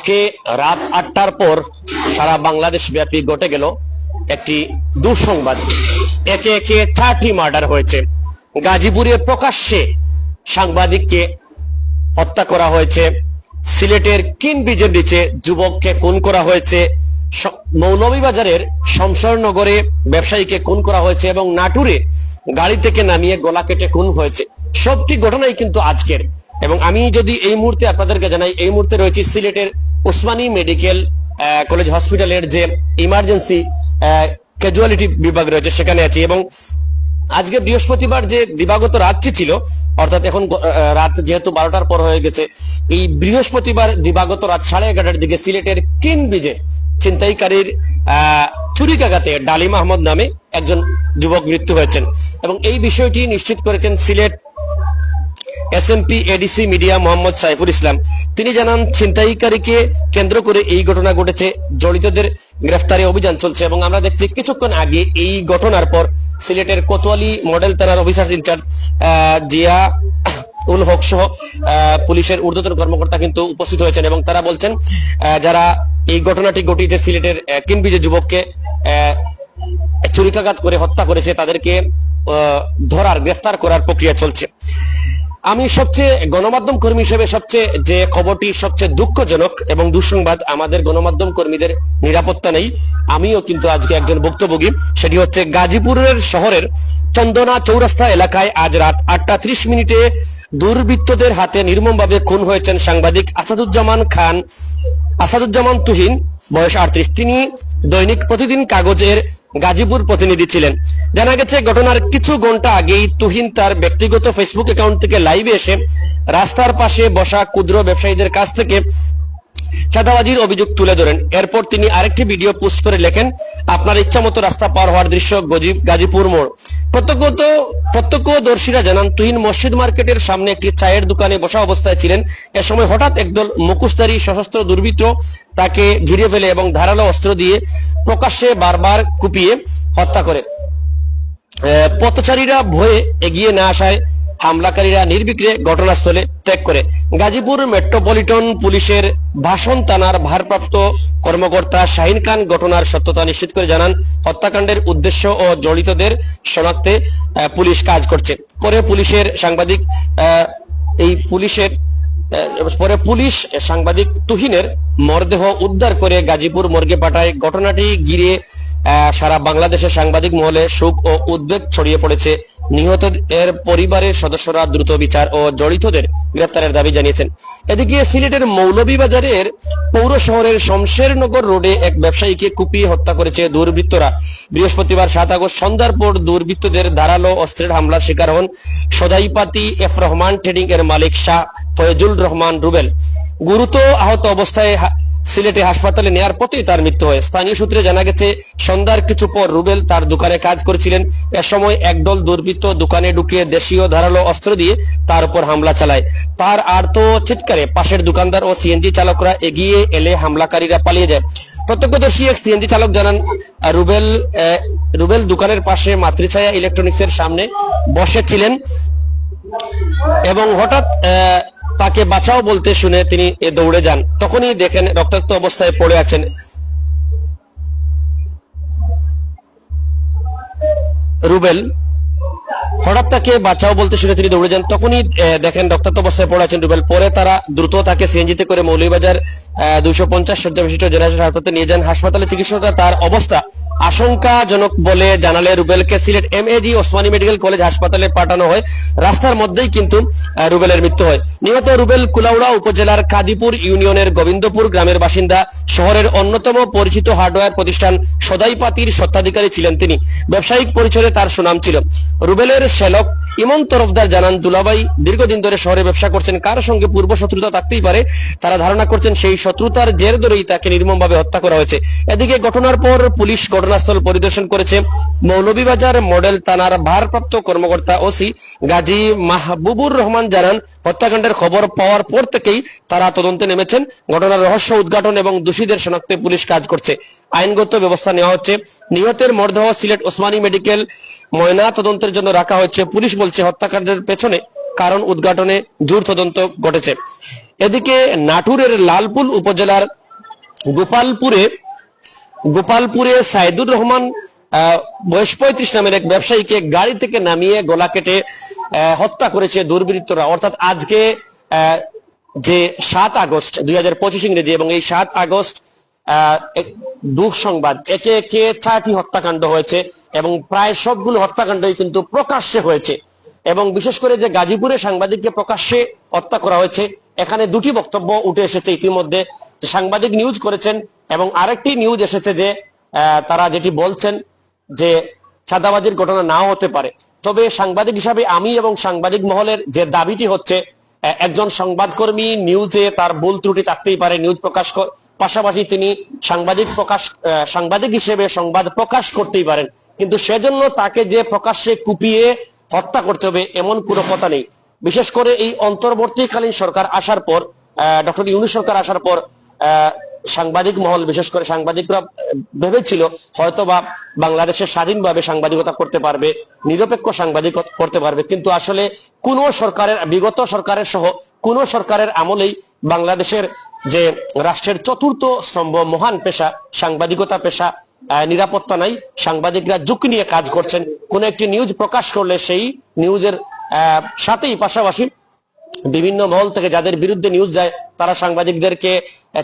আজকে রাত আটটার পর সারা বাংলাদেশ ব্যাপী ঘটে গেল একটি দুঃসংবাদ। একে একে চারটি মার্ডার হয়েছে। গাজীপুরে প্রকাশ্যে সাংবাদিককে হত্যা করা হয়েছে। সিলেটের কিন ব্রিজের নিচে যুবককে খুন করা হয়েছে। মৌলভীবাজারের শমশরনগরে ব্যবসায়ীকে খুন করা হয়েছে এবং নাটুরে গাড়ি থেকে নামিয়ে গলা কেটে খুন হয়েছে। সবটি ঘটনাই কিন্তু আজকের। এবং আমি যদি এই মুহূর্তে আপনাদেরকে জানাই, এই মুহূর্তে রয়েছে সিলেটের উসমানী মেডিকেল কলেজ হসপিটালের যে ইমার্জেন্সি ক্যাজুয়ালিটি বিভাগ রয়েছে, সেখানে আছি এবং আজকে বৃহস্পতিবার যে দিবাগত রাতটি ছিল, অর্থাৎ এখন রাত যেহেতু বারোটার পর হয়ে গেছে, এই বৃহস্পতিবার দিবাগত রাত সাড়ে এগারোটার দিকে সিলেটের কিন ব্রিজে ছিনতাইকারীর ছুরিকাঘাতে ডালিম আহমদ নামে একজন যুবক মৃত্যু হয়েছেন। এবং এই বিষয়টি নিশ্চিত করেছেন Sylhet SMP ADC media Mohammad Saiful Islam তিনি জানান, ছিনতাইকারীকে কেন্দ্র করে এই ঘটনা ঘটেছে। জড়িতদের গ্রেফতারে অভিযান চলছে এবং আমরা দেখছি কিছুক্ষণ আগে এই ঘটনার পর সিলেটের কোতোয়ালি মডেল থানার officer in charge Zia Ul Haq সহ পুলিশের ঊর্ধ্বতন কর্মকর্তা কিন্তু উপস্থিত হয়েছেন এবং তারা বলছেন যারা এই ঘটনাটি ঘটিয়েছে সিলেটের কিনবিজে যুবককে ছুরিকাঘাত করে হত্যা করেছে, তাদেরকে ধরার, গ্রেফতার করার প্রক্রিয়া চলছে। আমি সবচেয়ে গণমাধ্যম কর্মী হিসেবে সবচেয়ে যে খবরটি সবচেয়ে দুঃখজনক এবং দুঃসংবাদ আমাদের গণমাধ্যম কর্মীদের নিরাপত্তা নেই, আমিও কিন্তু আজকে একজন ভুক্তভোগী। সেটি হচ্ছে গাজীপুরের শহরের চন্দনা চৌরাস্তা এলাকায় আজ রাত আটটা ত্রিশ মিনিটে দুর্বৃত্তদের হাতে নির্মমভাবে খুন হয়েছেন সাংবাদিক আসাদুজ্জামান খান। আসাদুজ্জামান তুহিন, বয়স আটত্রিশ। তিনি দৈনিক প্রতিদিন কাগজের গাজীপুর প্রতিনিধি ছিলেন। জানা গেছে, ঘটনার কিছু ঘণ্টা আগেই তুহিন তার ব্যক্তিগত ফেসবুক অ্যাকাউন্ট থেকে লাইভে এসে রাস্তার পাশে বসা ক্ষুদ্র ব্যবসায়ীদের কাছ থেকে চাঁদাবাজির অভিযোগ তুলে ধরেন। এরপর তিনি আরেকটি ভিডিও পোস্ট করে লেখেন, আপনার ইচ্ছা মতো রাস্তা পার হওয়ার দৃশ্য গাজীপুর মোড়। প্রত্যক্ষত প্রত্যক্ষদর্শীরা জানান, তুহিন মসজিদ মার্কেটের সামনে একটি চায়ের দোকানে বসা অবস্থায় ছিলেন। এ সময় হঠাৎ একদল মুখোশধারী সশস্ত্র দুর্বৃত্ত তাকে ঘিরে ফেলে এবং ধারালো অস্ত্র দিয়ে প্রকাশ্যে বারবার কুপিয়ে হত্যা করে। পথচারীরা ভয়ে এগিয়ে না আসায় হামলাকারীরা নির্বিঘ্নে ঘটনাস্থলে ত্যাগ করে। গাজীপুর মেট্রোপলিটন পুলিশের ভাষণ থানার ভারপ্রাপ্ত কর্মকর্তা শাহিন খান ঘটনার সত্যতা নিশ্চিত করে জানান, হত্যাকাণ্ডের উদ্দেশ্য ও জড়িতদের শনাক্তে পুলিশ কাজ করছে। পরে পুলিশের সাংবাদিক এই পুলিশের পরে পুলিশ সাংবাদিক তুহিনের মরদেহ উদ্ধার করে গাজীপুর মর্গে পাঠায়। ঘটনাটি ঘিরে সারা বাংলাদেশের সাংবাদিক মহলে শোক ও উদ্বেগ ছড়িয়ে পড়েছে। নিহত এর পরিবারের সদস্যরা দ্রুত বিচার ও জড়িতদের গ্রেপ্তারের দাবি জানিয়েছেন। এদিকে সিলেটের মৌলভীবাজারের পৌর শহরের শমশেরনগর রোডে এক ব্যবসায়ীকে কুপিয়ে হত্যা করেছে দুর্বৃত্তরা। বৃহস্পতিবার সাত আগস্ট সন্ধ্যার পর দুর্বৃত্তদের ধারালো অস্ত্রের হামলার শিকার হন সদাইপাতি এফ রহমান ট্রেডিং এর মালিক শাহ ফয়জুল রহমান রুবেল। গুরুতর আহত অবস্থায় সিলেটে হাসপাতালে নেয়ার পথেই তার মৃত্যু হয়। স্থানীয় সূত্রে জানা গেছে, সন্ধ্যার কিছু পর রুবেল তার দোকানে কাজ করেছিলেন। এ সময় একদল দুর্বৃত্ত দোকানে ঢুকিয়ে দেশীয় ধারালো অস্ত্র দিয়ে তার উপর হামলা চালায়। তার আর্ত চিৎকারে পাশের দোকানদার ও সিএনজি চালকরা এগিয়ে এলে হামলাকারীরা পালিয়ে যায়। প্রত্যক্ষদর্শী এক সিএনজি চালক জানান, রুবেল রুবেল দোকানের পাশে মাতৃছায়া ইলেকট্রনিক্স এর সামনে বসেছিলেন এবং হঠাৎ তাকে বাঁচাও বলতে শুনে তিনি এ দৌড়ে যান। তখনই দেখেন রক্তাক্ত অবস্থায় পড়ে আছেন। রুবেল, হঠাৎ তাকে বাঁচাও বলতে শুনে তিনি দৌড়ে যান। তখনই দেখেন রক্তাক্ত অবস্থায় পড়ে আছেন রুবেল। পরে তারা দ্রুত তাকে সিএনজিতে করে মৌলভীবাজার দুইশো পঞ্চাশ শয্যা বিশিষ্ট জেনারেল হাসপাতালে নিয়ে যান। হাসপাতালে চিকিৎসকরা তার অবস্থা আশঙ্কাজনক বলে জানালে রুবেলকে Sylhet M AG Osmani medical college হাসপাতালে পাঠানো হয়। রাস্তার মধ্যেই কিন্তু রুবেলের মৃত্যু হয়। নিহত রুবেল কুলাউড়া উপজেলার কাদিপুর ইউনিয়নের গোবিন্দপুর গ্রামের বাসিন্দা, শহরের অন্যতম পরিচিত হার্ডওয়্যার প্রতিষ্ঠান সদাইপাতির স্বত্বাধিকারী ছিলেন তিনি। ব্যবসায়িক পরিচয়ে তার সুনাম ছিল। রুবেলের শ্যালক ইমন তরফদার জানান দুলাবাই দীর্ঘদিন ধরে শহরে ব্যবসা করছেন। কার সঙ্গে পূর্ব শত্রুতা থাকতেই পারে, তারা ধারণা করছেন সেই শত্রুতার জের ধরেই তাকে নির্মমভাবে হত্যা করা হয়েছে। এদিকে ঘটনার পর পুলিশ ঘটনাস্থল পরিদর্শন করেছে। মৌলভীবাজার মডেল থানার ভারপ্রাপ্ত কর্মকর্তা ওসি গাজী মাহবুবুর রহমান জানান, হত্যাকাণ্ডের খবর পাওয়ার পর থেকেই তারা তদন্তে নেমেছেন। ঘটনার রহস্য উদ্ঘাটন এবং দোষীদের শনাক্তে পুলিশ কাজ করছে। আইনগত ব্যবস্থা নেওয়া হচ্ছে। নিহতের মরদেহ সিলেট ওসমানী মেডিকেল ময়না তদন্তের জন্য রাখা হয়েছে। পুলিশ বলছে হত্যাকাণ্ডের পেছনে কারণ উদ্ঘাটনে জোর তদন্ত ঘটেছে। এদিকে নাটুরের লালপুল উপজেলার গোপালপুরে গোপালপুরে সাইদুর রহমান বয়স পঁয়ত্রিশ নামের এক ব্যবসায়ীকে গাড়ি থেকে নামিয়ে গলা কেটে হত্যা করেছে দুর্বৃত্তরা। অর্থাৎ আজকে যে সাত আগস্ট দুই হাজার পঁচিশ ইংরেজি এবং এই সাত আগস্ট আহ, এক- দুঃ সংবাদ একে একে চারটি হত্যাকাণ্ড হয়েছে। এবং প্রায় সবগুলো হত্যাকাণ্ডই কিন্তু প্রকাশ্যে হয়েছে। এবং বিশেষ করে যে গাজীপুরে সাংবাদিককে প্রকাশ্যে হত্যা করা হয়েছে, এখানে দুটি বক্তব্য উঠে এসেছে ইতিমধ্যে। সাংবাদিক নিউজ করেছেন এবং আরেকটি নিউজ এসেছে যে তারা যেটি বলছেন যে চাঁদাবাজির ঘটনা নাও হতে পারে। তবে সাংবাদিক হিসাবে আমি এবং সাংবাদিক মহলের যে দাবিটি হচ্ছে একজন সংবাদকর্মী নিউজে তার ভুল ত্রুটি থাকতেই পারে নিউজ প্রকাশ পাশাপাশি তিনি সাংবাদিক প্রকাশ সাংবাদিক হিসেবে সংবাদ প্রকাশ করতেই পারেন। কিন্তু সেজন্য তাকে যে প্রকাশ্যে কুপিয়ে হত্যা করতে হবে, এমন কোনো কথা নেই। বিশেষ করে এই অন্তর্বর্তীকালীন সরকার আসার পর ডক্টর ইউনুস সরকার আসার পর সাংবাদিক মহল, বিশেষ করে সাংবাদিকরা ভেবেছিল হয়তোবা বাংলাদেশে স্বাধীনভাবে সাংবাদিকতা করতে পারবে, নিরপেক্ষ সাংবাদিক করতে পারবে। কিন্তু আসলে কোন সরকারের, বিগত সরকারের সহ কোন সরকারের আমলেই বাংলাদেশের যে রাষ্ট্রের চতুর্থ স্তম্ভ, মহান পেশা, সাংবাদিকতা পেশা নিরাপত্তা নাই। সাংবাদিকরা ঝুঁকি নিয়ে কাজ করছেন। কোন একটি নিউজ প্রকাশ করলে সেই নিউজের সাথেই পাশাপাশি বিভিন্ন মহল থেকে যাদের বিরুদ্ধে নিউজ যায়, তারা সাংবাদিকদেরকে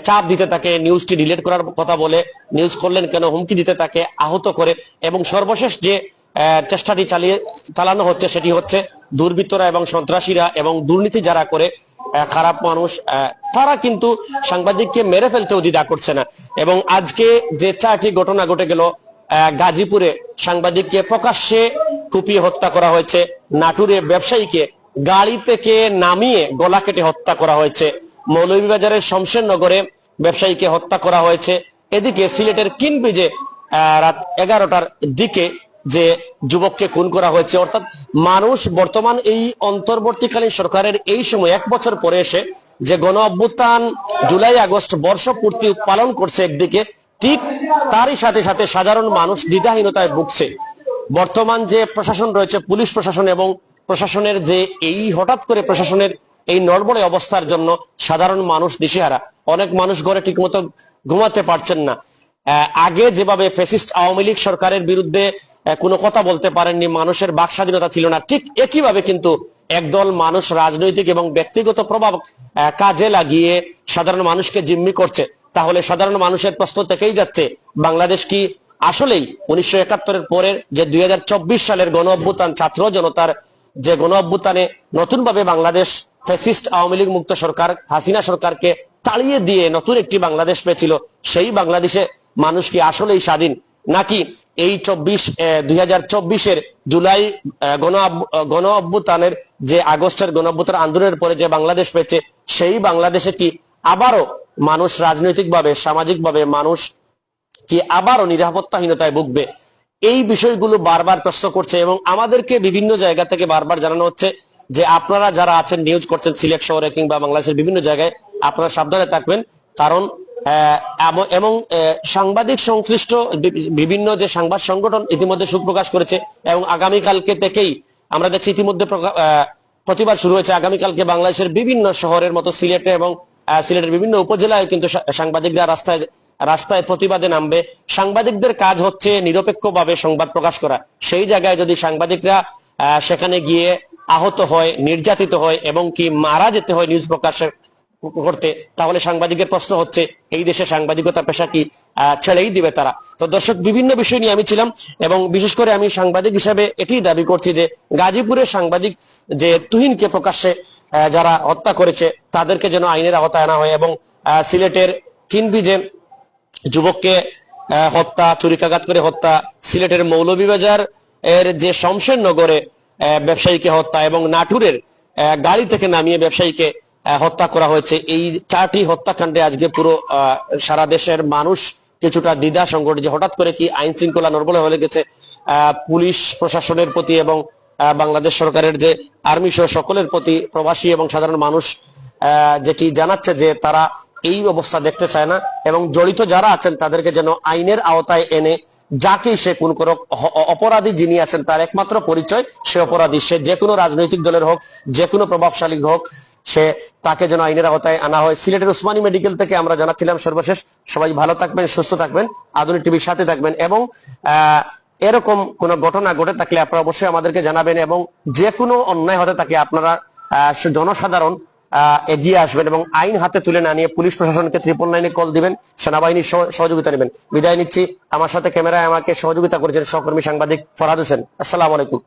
চাপ দিতে থাকে, নিউজটি ডিলিট করার কথা বলে, নিউজ করলেন কেন, হুমকি দিতে থাকে, আহত করে এবং সর্বশেষ যে চেষ্টাটি চালিয়ে, চালানো হচ্ছে সেটি হচ্ছে দুর্বৃত্তরা এবং সন্ত্রাসীরা এবং দুর্নীতি যারা করে খারাপ মানুষ তারা কিন্তু সাংবাদিককে মেরে ফেলতেও দ্বিধা করছে না। এবং আজকে যে চারটি ঘটনা ঘটে গেল গাজীপুরে সাংবাদিককে প্রকাশ্যে কুপিয়ে হত্যা করা হয়েছে। নাটুরে ব্যবসায়ীকে গাড়ি থেকে নামিয়ে গলা কেটে হত্যা করা হয়েছে। মৌলভীবাজারের শমশেরনগরে ব্যবসায়ীকে হত্যা করা হয়েছে। এদিকে সিলেটের কিনবিজে রাত এগারোটার দিকে যে যুবককে খুন করা হয়েছে, অর্থাৎ মানুষ বর্তমান এই অন্তর্বর্তীকালীন সরকারের এই সময় এক বছর পরে এসে যে গণ অভ্যুত্থান জুলাই আগস্ট বর্ষপূর্তি পালন করছে একদিকে, ঠিক তারই সাথে সাথে সাধারণ মানুষ দ্বিধাহীনতায় ভুগছে। বর্তমান যে প্রশাসন রয়েছে, পুলিশ প্রশাসন এবং প্রশাসনের যে এই হঠাৎ করে প্রশাসনের এই নড়বড়ে অবস্থার জন্য সাধারণ মানুষ দিশেহারা। অনেক মানুষ ঘরে ঠিকমতো ঘুমাতে পারছেন না। আগে যেভাবে ফেসিস্ট আওয়ামী লীগ সরকারের বিরুদ্ধে কোনো কথা বলতে পারেননি, মানুষের বাক স্বাধীনতা ছিল না। ঠিক একইভাবে কিন্তু একদল মানুষ রাজনৈতিক এবং ব্যক্তিগত প্রভাব কাজে লাগিয়ে সাধারণ মানুষকে জিম্মি করছে। তাহলে সাধারণ মানুষের প্রশ্ন থেকেই যাচ্ছে, বাংলাদেশ কি আসলেই উনিশশো একাত্তরের পরের যে দুই হাজার চব্বিশ সালের গণ অভ্যুত্থান ছাত্র জনতার যে গণ অভ্যুত্থানে নতুন ভাবে বাংলাদেশ ফ্যাসিস্ট আওয়ামী লীগ মুক্ত সরকার, হাসিনা সরকারকে তাড়িয়ে দিয়ে নতুন একটি বাংলাদেশ পেয়েছিল, সেই বাংলাদেশে মানুষ কি আসলেই স্বাধীন? নাকি এই চব্বিশ দুই হাজার চব্বিশের জুলাই গণ অভ্যুত্থানের যে আগস্টের গণ অভ্যুত্থান আন্দোলনের পরে যে বাংলাদেশ পেয়েছে, সেই বাংলাদেশে কি আবারও মানুষ রাজনৈতিকভাবে, সামাজিকভাবে মানুষ কি আবারও নিরাপত্তাহীনতায় ভুগবে? এই বিষয়গুলো বারবার প্রশ্ন করছে এবং আমাদেরকে বিভিন্ন জায়গা থেকে বারবার জানানো হচ্ছে যে আপনারা যারা আছেন, নিউজ করছেন, সিলেট শহরে কিংবা বাংলাদেশের বিভিন্ন জায়গায়, আপনারা সাবধানে থাকবেন। কারণ এবং সাংবাদিক সংশ্লিষ্ট বিভিন্ন যে সংবাদ সংগঠন ইতিমধ্যে সুপ্রকাশ করেছে এবং আগামীকালকে থেকেই আমরা দেখছি ইতিমধ্যে প্রতিবাদ শুরু হয়েছে। আগামীকালকে বাংলাদেশের বিভিন্ন শহরের মতো সিলেটে এবং সিলেটের বিভিন্ন উপজেলায় কিন্তু সাংবাদিকরা রাস্তায় রাস্তায় প্রতিবাদে নামবে। সাংবাদিকদের কাজ হচ্ছে নিরপেক্ষভাবে সংবাদ প্রকাশ করা। সেই জায়গায় যদি সাংবাদিকরা সেখানে গিয়ে আহত হয়, নির্যাতিত হয় এবং কি মারা যেতে হয় নিউজ প্রকাশের করতে, তাহলে সাংবাদিকের প্রশ্ন হচ্ছে, এই দেশে সাংবাদিকতা পেশা কি ছেড়েই দিবে তারা? তো দর্শক, বিভিন্ন বিষয় নিয়ে আমি ছিলাম, এবং বিশেষ করে আমি সাংবাদিক হিসাবে এটি দাবি করছি যে, গাজীপুরের সাংবাদিক যে তুহিনকে প্রকাশ্যে যারা হত্যা করেছে, তাদেরকে যেন আইনের আওতায় আনা হয় এবং সিলেটের সিলেটের কিনবিজে যুবককে হত্যা, চুরিকাঘাত করে হত্যা, সিলেটের মৌলভীবাজার এর যে শমশের নগরে ব্যবসায়ীকে হত্যা এবং নাটুরের গাড়ি থেকে নামিয়ে ব্যবসায়ীকে হত্যা করা হয়েছে। এই চারটি হত্যাকাণ্ডে আজকে পুরো সারা দেশের মানুষ কিছুটা দ্বিধা সংকট যে হঠাৎ করে কি আইন শৃঙ্খলা নর্বল হয়ে গেছে পুলিশ প্রশাসনের প্রতি এবং বাংলাদেশ সরকারের যে আর্মি সহ সকলের প্রতি প্রবাসী এবং সাধারণ মানুষ যেটি জানাচ্ছে যে তারা এই অবস্থা দেখতে চায় না এবং জড়িত যারা আছেন তাদেরকে যেন আইনের আওতায় এনে যাকে সে কোন কোন অপরাধী যিনি আছেন তার একমাত্র পরিচয় সে অপরাধী। সে যে কোনো রাজনৈতিক দলের হোক, যে কোনো প্রভাবশালী হোক সে তাকে যেন আইনের আওতায় আনা হয়। সিলেটের উসমানী মেডিকেল থেকে আমরা জানাচ্ছিলাম সর্বশেষ। সবাই ভালো থাকবেন, সুস্থ থাকবেন, আধুনিক টিভির সাথে থাকবেন এবং এরকম কোন ঘটনা ঘটে থাকলে আপনারা অবশ্যই আমাদেরকে জানাবেন এবং যে কোনো অন্যায় হতে থাকে আপনারা জনসাধারণ এগিয়ে আসবেন এবং আইন হাতে তুলে না নিয়ে পুলিশ প্রশাসনকে ত্রিপল নাইনে কল দিবেন সেনাবাহিনীর সহ- সহযোগিতা নেবেন। বিদায় নিচ্ছি। আমার সাথে ক্যামেরায় আমাকে সহযোগিতা করেছেন সহকর্মী সাংবাদিক ফরহাদ হোসেন। আসসালামু আলাইকুম।